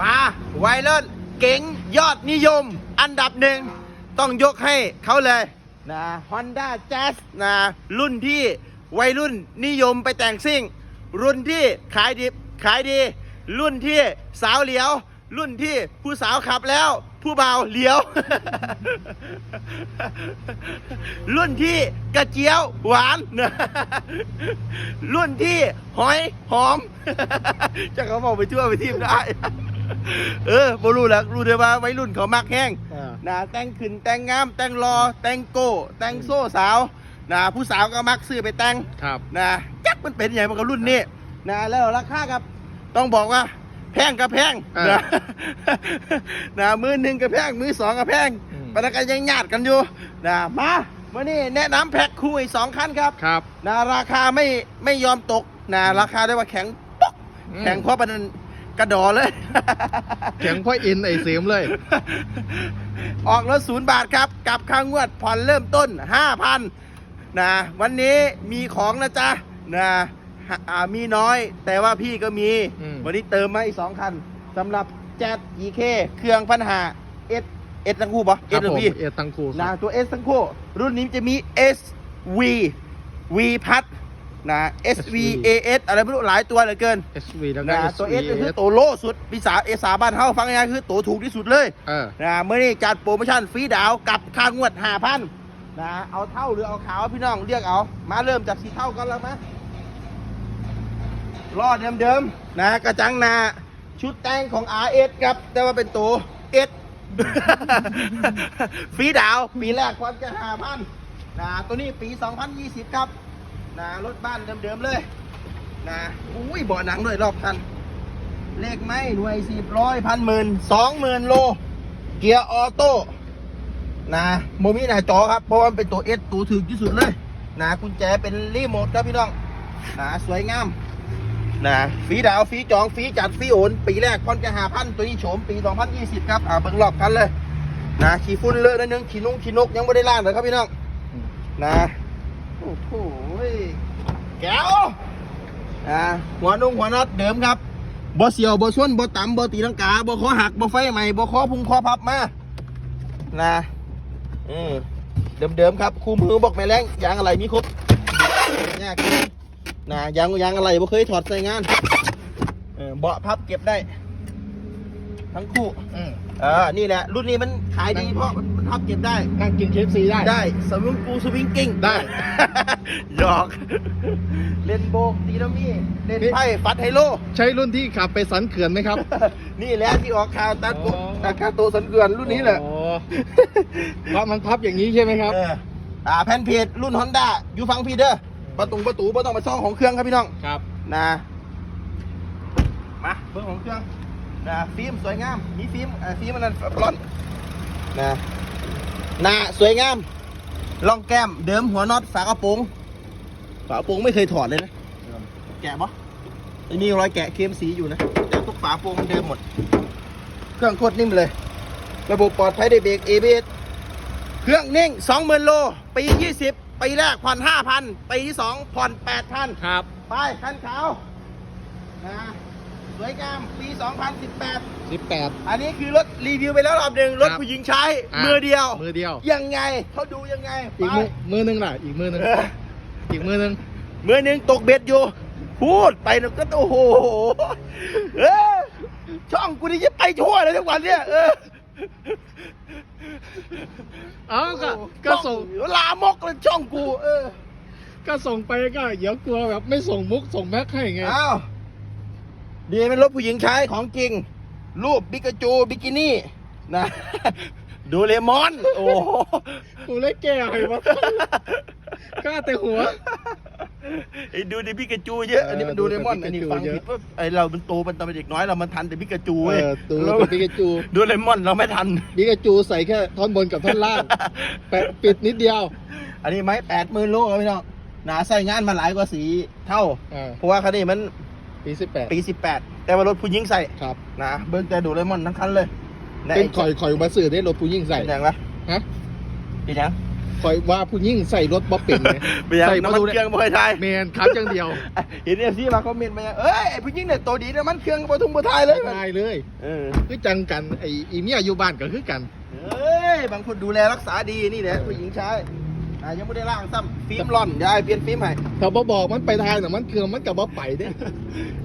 มาไวรัลเก๋งยอดนิยม อันดับหนึ่งต้องยกให้เขาเลยนะ Honda Jazz นะ รุ่นที่วัยรุ่นนิยมไปแต่งซิ่ง รุ่นที่ขายดิบขายดี รุ่นที่สาวเหลียว รุ่นที่ผู้สาวขับแล้ว ผู้เบาเหลียว รุ่นที่กระเจียวหวานนะรุ่นที่หอยหอมจะเขาบอกไปทั่วไปทีมได้ เออบ่รู้แล้วรู้ได้ว่าวัยรุ่นเขามักแห้งอ่า นะแต่งขึ้นแต่งงาม แต่งรอ แต่งโก้ แต่งโซ่สาวนะผู้สาวก็มักซื้อไปแต่ง ครับ นะจักมันเป็นอย่างมันกับรุ่นนี้นะแล้วราคากับ ต้องบอกว่า แพงกับแพงอ่านะ นะมือหนึ่งกับแพงมือสองกับแพงอืมปนักกันยังญาติกันอยู่นะมาวันนี้แนะนำแพ็คคู่อีกสองคันครับครับนะราคาไม่ไม่ยอมตกนะราคาได้ว่าแข็งป๊อกอืมแข็งเพราะมัน กระดอเลยแข็งพ่ออินไอ้เสียมเลย ออกรถศูนย์บาทครับ กับค่างวดผ่อนเริ่มต้น5,000นะวันนี้มีของนะจ๊ะนะฮะอ่ามีน้อย แต่ว่าพี่ก็มี อืม วันนี้เติมมาอีก2คันสำหรับแจ๊ด EK เครื่องพันหาเอสเอสทั้งคู่ปะคเอรัสบหรือผมพี่ เอตังคูคนะรับตัว S ทั้งคู่รุ่นนี้จะมี SV V พัด นะ SV AS อะไรไม่รู้หลายตัวเหลือเกิน SV แล้วก็ นะตัว S ก็คือตัวโลสุดพิสาเอสาบ้านเฮาฟังง่ายๆคือตัวถูกที่สุดเลยเออ นะเมื่อนี้จัดโปรโมชั่นฟรีดาวน์กับค่างวดห้าพันนะเอาเท่าหรือเอาขาวพี่น้องเรียกเอา มาเริ่มจากสีเท่ากันแล้วมะรอดเดิมๆนะกระจังหนาชุดแต่งของ RS ครับ แต่ว่าเป็นตัว S ฟรีดาวน์ปีแรกความจะห้าพันนะตัวนี้ปี 2020 ครับ นะรถบ้านเดิมๆเลยนะอุ้ยเบาะหนังด้วยรอบคัน เลขไม่หน่วยสิบร้อยพันหมื่นสองหมื่นโล เกียร์ออโต้นะโมมีหน้าจอครับ เพราะว่ามันเป็นตัวเอสตัวถึกที่สุดเลยนะกุญแจเป็นรีโมทครับพี่น้องนะสวยงามนะฟรีดาวน์ฟรีจองฟรีจัดฟรีโอนปีแรกพอนแค่หาพันตัวนี้โฉมปี 2020 ครับ อ่าเบิ่งรอบกันเลยนะขี่ฝุ่นเลอะนิดนึงขี่นุ่งขี่นกยังไม่ได้ล่างเลยครับพี่น้องนะ โอ้โหแก้วอ่าหัวนุ่งหัวน็อตเดิมครับบ่เสียวบ่ชนบ่ต่ำบ่ตีลังกาบ่คอหักบ่ไฟใหม่บ่คอพุงคอพับมานะอืมเดิมๆครับคู่มือบอกแม่แรงยางอะไรมีครบยากนะยางยางอะไรบ่เคยถอดใส่งานเออเบาะพับเก็บได้ ทั้งคู่ อืมเออนี่แหละ รุ่นนี้มันขายดีเพราะมัน พับเก็บได้ นั่งกินเคฟซีได้ ได้สวิงกูสวิงกิ้งได้ หยอก เล่นโบกตีนามี่เล่นไพ่ฟัดไฮโล ใช้รุ่นที่ขับไปสันเขื่อนไหมครับ นี่แหละที่ออกข่าวตัดโกอ๋อตัดคาโตสันเกลือนรุ่นนี้แหละอ๋อพับมันพับอย่างนี้ใช่ไหมครับเอออ่าแผ่นเพจรุ่นฮอนด้าอยู่ฟังพี่เด้อประตูประตูบ่ต้องไปซ่องของเครื่องครับพี่น้อง ครับ นะ มาเบื้องของเครื่องนะฟิล์มสวยงาม มีฟิล์มอ่าฟิล์มมันนั่นร้อนนะ หน้าสวยงามล่องแก้มเดิมหัวน็อตฝากระโปรงฝากระโปรงไม่เคยถอดเลยนะแกะปะมันมีรอยแกะเคมสีอยู่นะแต่ทุกฝาโปรงมันเดิมหมด เครื่องโคตรนิ่มเลย ระบบปลอดภัยได้วยเบรก ABS เครื่องนิ่ง 20,000 โล ปี 20 ปีแรกผ่อน5,000 ปีที่ 2 ผ่อน 8,000 ครับ ไป คันขาวนะ สวยงามปี 2018 18อันนี้คือรถรีวิวไปแล้วรอบหนึ่งรถครับผู้หญิงใช้อะ มือเดียว มือเดียว ยังไงเขาดูยังไงอีกไปมือมือหนึงล่ะ อีกมือหนึงเอออีกมือหนึงมือหนึ่งตกเบ็ดอยู่ พูดไปนะก็โอ้โหเออช่องกูนี่จะไปทั่วเลยทุกวันเนี่ยเออเอ้าก็ก็ส่งช่อลามกเลยช่องกู เออก็ส่งไปก็เดี๋ยวกลัวแบบไม่ส่งมุกส่งแม็กให้ไง อ้าว ดีเป็นรถผู้หญิงใช้ของจริง รูปบิกาจูบิกินี่นะดูเลมอน โอ้โหกูเลยแก่ให้วะกล้าแต่หัวไอ้ดูดิบิกาจูเยอะอันนี้มันเออดูเลมอนดูอันนี้ปิกาจูฟังเยอะผิดว่าไอ้เรามันโตเป็นตอนเป็นเด็กน้อยเรามันทันแต่บิกาจูเอเว้ยอตัวเราเป็นปิกาจูดูเลมอนเราไม่ทันปิกาจูใส่แค่ท่อนบนกับท่อนล่างแปะปิดนิดเดียว อันนี้ไม้แปดหมื่นโลครับพี่น้องหนาใส่งานมาหลายกว่าสีเท่าอ่าเพราะว่าคันนี้มัน ปีสิบแปดปี 18 แต่ว่ารถผู้หญิงใส่ครับนะเบิ้งแต่ดูเลมอนทั้งคันเลยเป็นข่อยข่อยมาสื่อได้รถผู้ยิ่งใส่ เป็นยังวะฮะ เป็นยังคอยว่าผู้ยิ่งใส่รถบ๊อบเป็นไงไปยังใส่น้ำมันดูเครื่องบ่ให้ทาย แมนคัดอย่างเดียวเห็นเอฟซีมาคอมเมนต์มาอย่างเอ้ยไอ้ผู้หญิงเนี่ยตัวดีน้ำมันเครื่องบ่ทุ่งบ่ทายเลยได้เลยเออคือจังกันไอ้อีเมียอยู่บ้านก็คือกัน เอ้ยบางคนดูแลรักษาดีนี่แหละผู้หญิงใช้ อ่ายังไม่ได้ล่างซ้ำฟิล์มร่อนเดี๋ยวไอ้เปลี่ยนฟิล์มให้ถ้าบ่บอกมันไปทายน่ะมันเครื่องมันกับบ่ไปเด้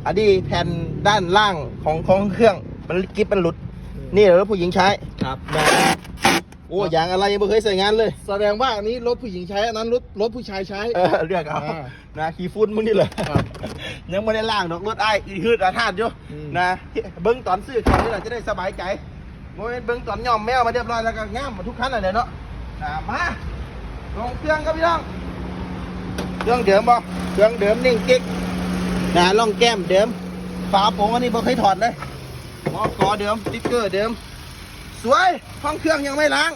อันนี้แผ่นด้านล่างของของเครื่องมันกิ๊บมันหลุด นี่เหรอผู้หญิงใช้ครับโอ้ยางอะไรยังไม่เคยใส่งานเลย แสดงว่าอันนี้รถผู้หญิงใช้อันนั้นรถรถผู้ชายใช้ เออเลือกเอาอ่านะขี่ฟุ้นมึงนี่เลยครับยังไม่ได้ล่างดอกรถไอ้ายอีฮืดอาทาดอยู่อืม นะเบิ้งตอนซื้อเขานี่แหละจะได้สบายใจโมเมนเบิ้งตอนย่อมแมวมาเรียบร้อยแล้วก็ง่ามหมดทุกคันอะไรเนาะนะมา ลงเครื่องครับพี่น้อง เครื่องเดิมบ่เครื่องเดิมนิ่งกิ๊กนะล่องแก้มเดิม ฝาโปร่งอันนี้บ่เคยถอดเลยมอกอเดิมสติ๊กเกอร์เดิม สวยห้องเครื่องยังไม่ล้าง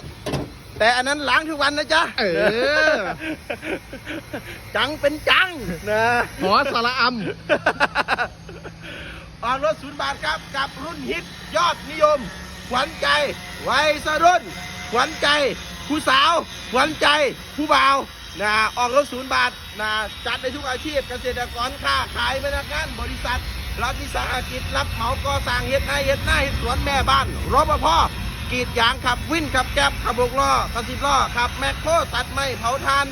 แต่อันนั้นล้างทุกวันนะจ๊ะ เออ จังเป็นจังนะหอสระอออกรถศูนย์บาทครับ กับรุ่นฮิตยอดนิยม ขวัญใจ วัยสรุ่น ขวัญใจ ผู้สาวขวัญใจผู้บ่าวนะออกรถศูนย์บาทนะจัดในทุกอาชีพเกษตรกรค้าขายพนักงานบริษัทรัฐวิสาหกิจรับเหมาก่อสร้างเฮ็ดนาเฮ็ดหน้าเฮ็ดสวนแม่บ้านรปภกรีดยางขับวินขับแก๊บขับหกล้อขับสิบล้อขับแมคโครตัดไม้เผาทาน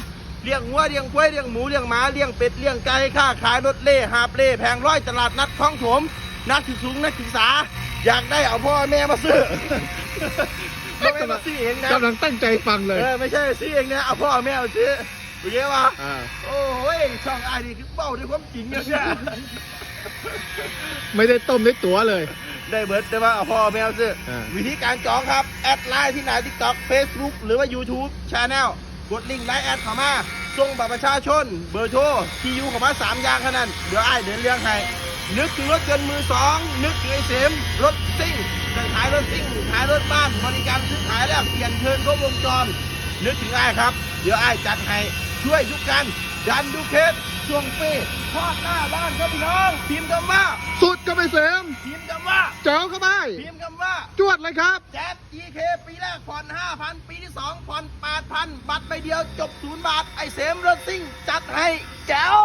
เลี้ยงวัวเลี้ยงควายเลี้ยงหมูเลี้ยงหมาเลี้ยงเป็ดเลี้ยงไก่ค้าขายรถเล่หาบเล่แผงร้อยตลาดนัดคลองถมนักศึกสูงนักศึกษา อยากได้เอาพ่อแม่มาซื้อ ไม่ไม่มาซื้อเองนะำกำลังตั้งใจฟังเลย เออไม่ใช่ซื้อเองนะเอาพ่อแม่มาซื้อโอเคปะอ่า โอ้ยช่องไอ้นี่คือเบ้าด้วยความจริงเนี่ยไม่ได้ต้มได้ตัวเลย ได้เบิร์ดได้ป่ะเอาพ่อแม่มาซื้ออ่าวิธีการจองครับ แอดไลน์ที่ไหน TikTok Facebook หรือว่า YouTube Channel กดลิงก์ไลน์แอดเข้ามาส่งบัตรประชาชน เบอร์โทรที่อยู่เข้ามาสามอย่างเท่านั้นเดี๋ยวไอ้ายเดินเรื่องให้ นึกถึงรถยนต์มือสองนึกถึงไอ้เสมรถซิ่งจะขายรถซิ่งขายรถบ้าน บริการซื้อขายแล้วเปลี่ยนเทิร์นครบวงจร นึกถึงไอ้ายครับ เดี๋ยวไอ้ายจัดให้ช่วยทุกกันดันดูเคสช่วงปีทอดหน้าบ้านครับพี่น้องพิมพ์คำว่า สุดก็ไปเสริมพิมพ์คำว่า เจ้าเข้าไปพิมพ์คำว่า จวดเลยครับแจ๊ด EK ปีแรกผ่อน5,000ปีที่2ผ่อน8,000บัตรใบเดียวจบ0บาทไอเสมรถซิ่งจัดให้แจ๋ว